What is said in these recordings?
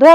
দু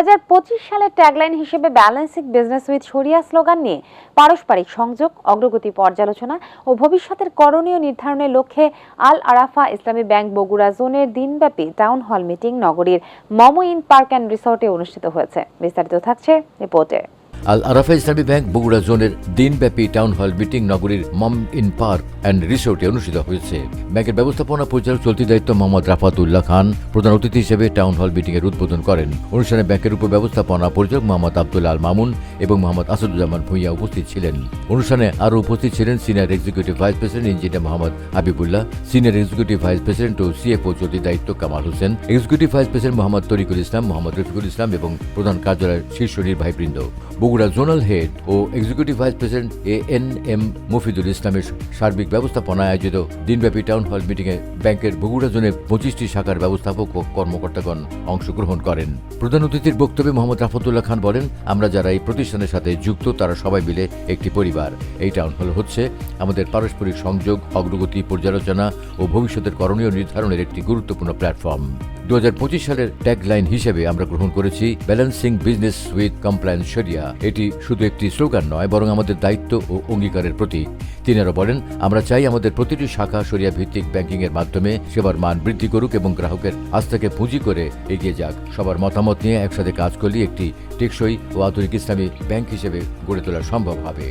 সালের ট্যাগলাইন হিসেবে balancing business with shariah slogan নিয়ে পারস্পরিক সংযোগ, অগ্রগতি পর্যালোচনা ও ভবিষ্যতের করণীয় নির্ধারণের লক্ষ্যে আল আরাফা ইসলামী ব্যাংক বগুড়া জোনের দিনব্যাপী টাউন হল মিটিং নগরীর মমো ইন পার্ক অ্যান্ড রিসোর্টে অনুষ্ঠিত হয়েছে। বিস্তারিত থাকছে রিপোর্টে। আল আরাফা ইসলামী ব্যাংক বগুড়া জোনের দিনব্যাপী টাউন হল মিটিং নগরীর মম ইন পার্ক অ্যান্ড রিসোর্টে অনুষ্ঠিত হয়েছে। ব্যাংকের ব্যবস্থাপনা পরিচালক চলতি দায়িত্ব মোহাম্মদ রাফাতুল্লাহ খান, প্রধান অতিথি হিসেবে টাউন হল মিটিংয়ের উদ্বোধন করেন। অনুষ্ঠানে ব্যাংকের উপব্যবস্থাপনা পরিচালক মোহাম্মদ আব্দুল আল মামুন এবং মোহাম্মদ আসাদুজ্জামান ভূঁইয়া উপস্থিত ছিলেন। অনুষ্ঠানে আরও উপস্থিত ছিলেন senior executive vice president engineer Mohammad Habibullah, senior executive vice president ও সিএফও চলতি দায়িত্ব Kamal Hossain, executive vice president Mohammad Tarikul Islam, Mohammad Rafiqul Islam এবং প্রধান কার্যালয়ের শীর্ষ নির্বাহীবৃন্দ Bogura zonal head O executive vice president A N M Mofidul ইসলামের সার্বিক ব্যবস্থাপনায় আয়োজিত দিনব্যাপী টাউন হল মিটিংয়ে ব্যাংকের বগুড়া জোনের পঁচিশটি শাখার ব্যবস্থাপক ও কর্মকর্তাগণ অংশগ্রহণ করেন। প্রধান অতিথির বক্তব্যে মোহাম্মদ রাফতুল্লাহ খান বলেন, আমরা যারা এই প্রতিষ্ঠানের সাথে যুক্ত, তারা সবাই মিলে একটি পরিবার। এই টাউন হল হচ্ছে আমাদের পারস্পরিক সংযোগ, অগ্রগতি, পর্যালোচনা ও ভবিষ্যতের করণীয় নির্ধারণের একটি গুরুত্বপূর্ণ প্ল্যাটফর্ম। দু হাজার পঁচিশ সালের ট্যাগলাইন হিসেবে আমরা গ্রহণ করেছি ব্যালেন্সিং বিজনেস উইথ কমপ্লায়েন্স শরিয়া এটি শুধু একটি স্লোগান নয়, বরং আমাদের দায়িত্ব ও অঙ্গীকারের প্রতীক। তিনি আরও বলেন, আমরা চাই আমাদের প্রতিটি শাখা শরিয়া ভিত্তিক ব্যাংকিং এর মাধ্যমে সেবার মান বৃদ্ধি করুক এবং গ্রাহকের আস্থাকে পুঁজি করে এগিয়ে যাক। সবার মতামত নিয়ে একসাথে কাজ করলে একটি টেকসই ও আধুনিক ইসলামী ব্যাংক হিসেবে গড়ে তোলা সম্ভব হবে।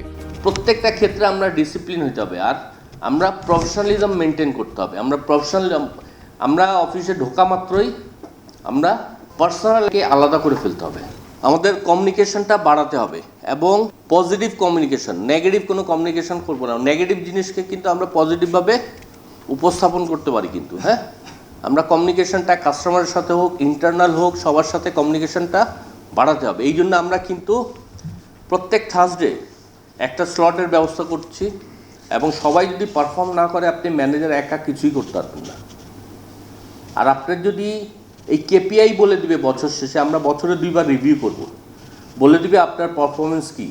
প্রত্যেকটা ক্ষেত্রে আমরা ডিসিপ্লিন হতে হবে, আর আমরা প্রফেশনালিজম মেনটেন করতে হবে। আমরা প্রফেশনালিজম আমরা অফিসে ঢোকা মাত্রই আমরা পার্সোনালকে আলাদা করে ফেলতে হবে। আমাদের কমিউনিকেশনটা বাড়াতে হবে এবং পজিটিভ কমিউনিকেশন, নেগেটিভ কোনো কমিউনিকেশন করব না। নেগেটিভ জিনিসকে কিন্তু আমরা পজিটিভভাবে উপস্থাপন করতে পারি কিন্তু হ্যাঁ? আমরা কমিউনিকেশনটা কাস্টমারের সাথে হোক, ইন্টারনাল হোক, সবার সাথে কমিউনিকেশনটা বাড়াতে হবে। এই জন্য আমরা কিন্তু প্রত্যেক থার্সডে একটা স্লটের ব্যবস্থা করছি এবং সবাই যদি পারফর্ম না করে, আপনি ম্যানেজার একা কিছুই করতে পারবেন না। আর আপনার যদি এই কেপিআই বলে দিবে বছর শেষে, আমরা বছরে দুইবার রিভিউ করব। বলে দিবে আপনার পারফরমেন্স কি?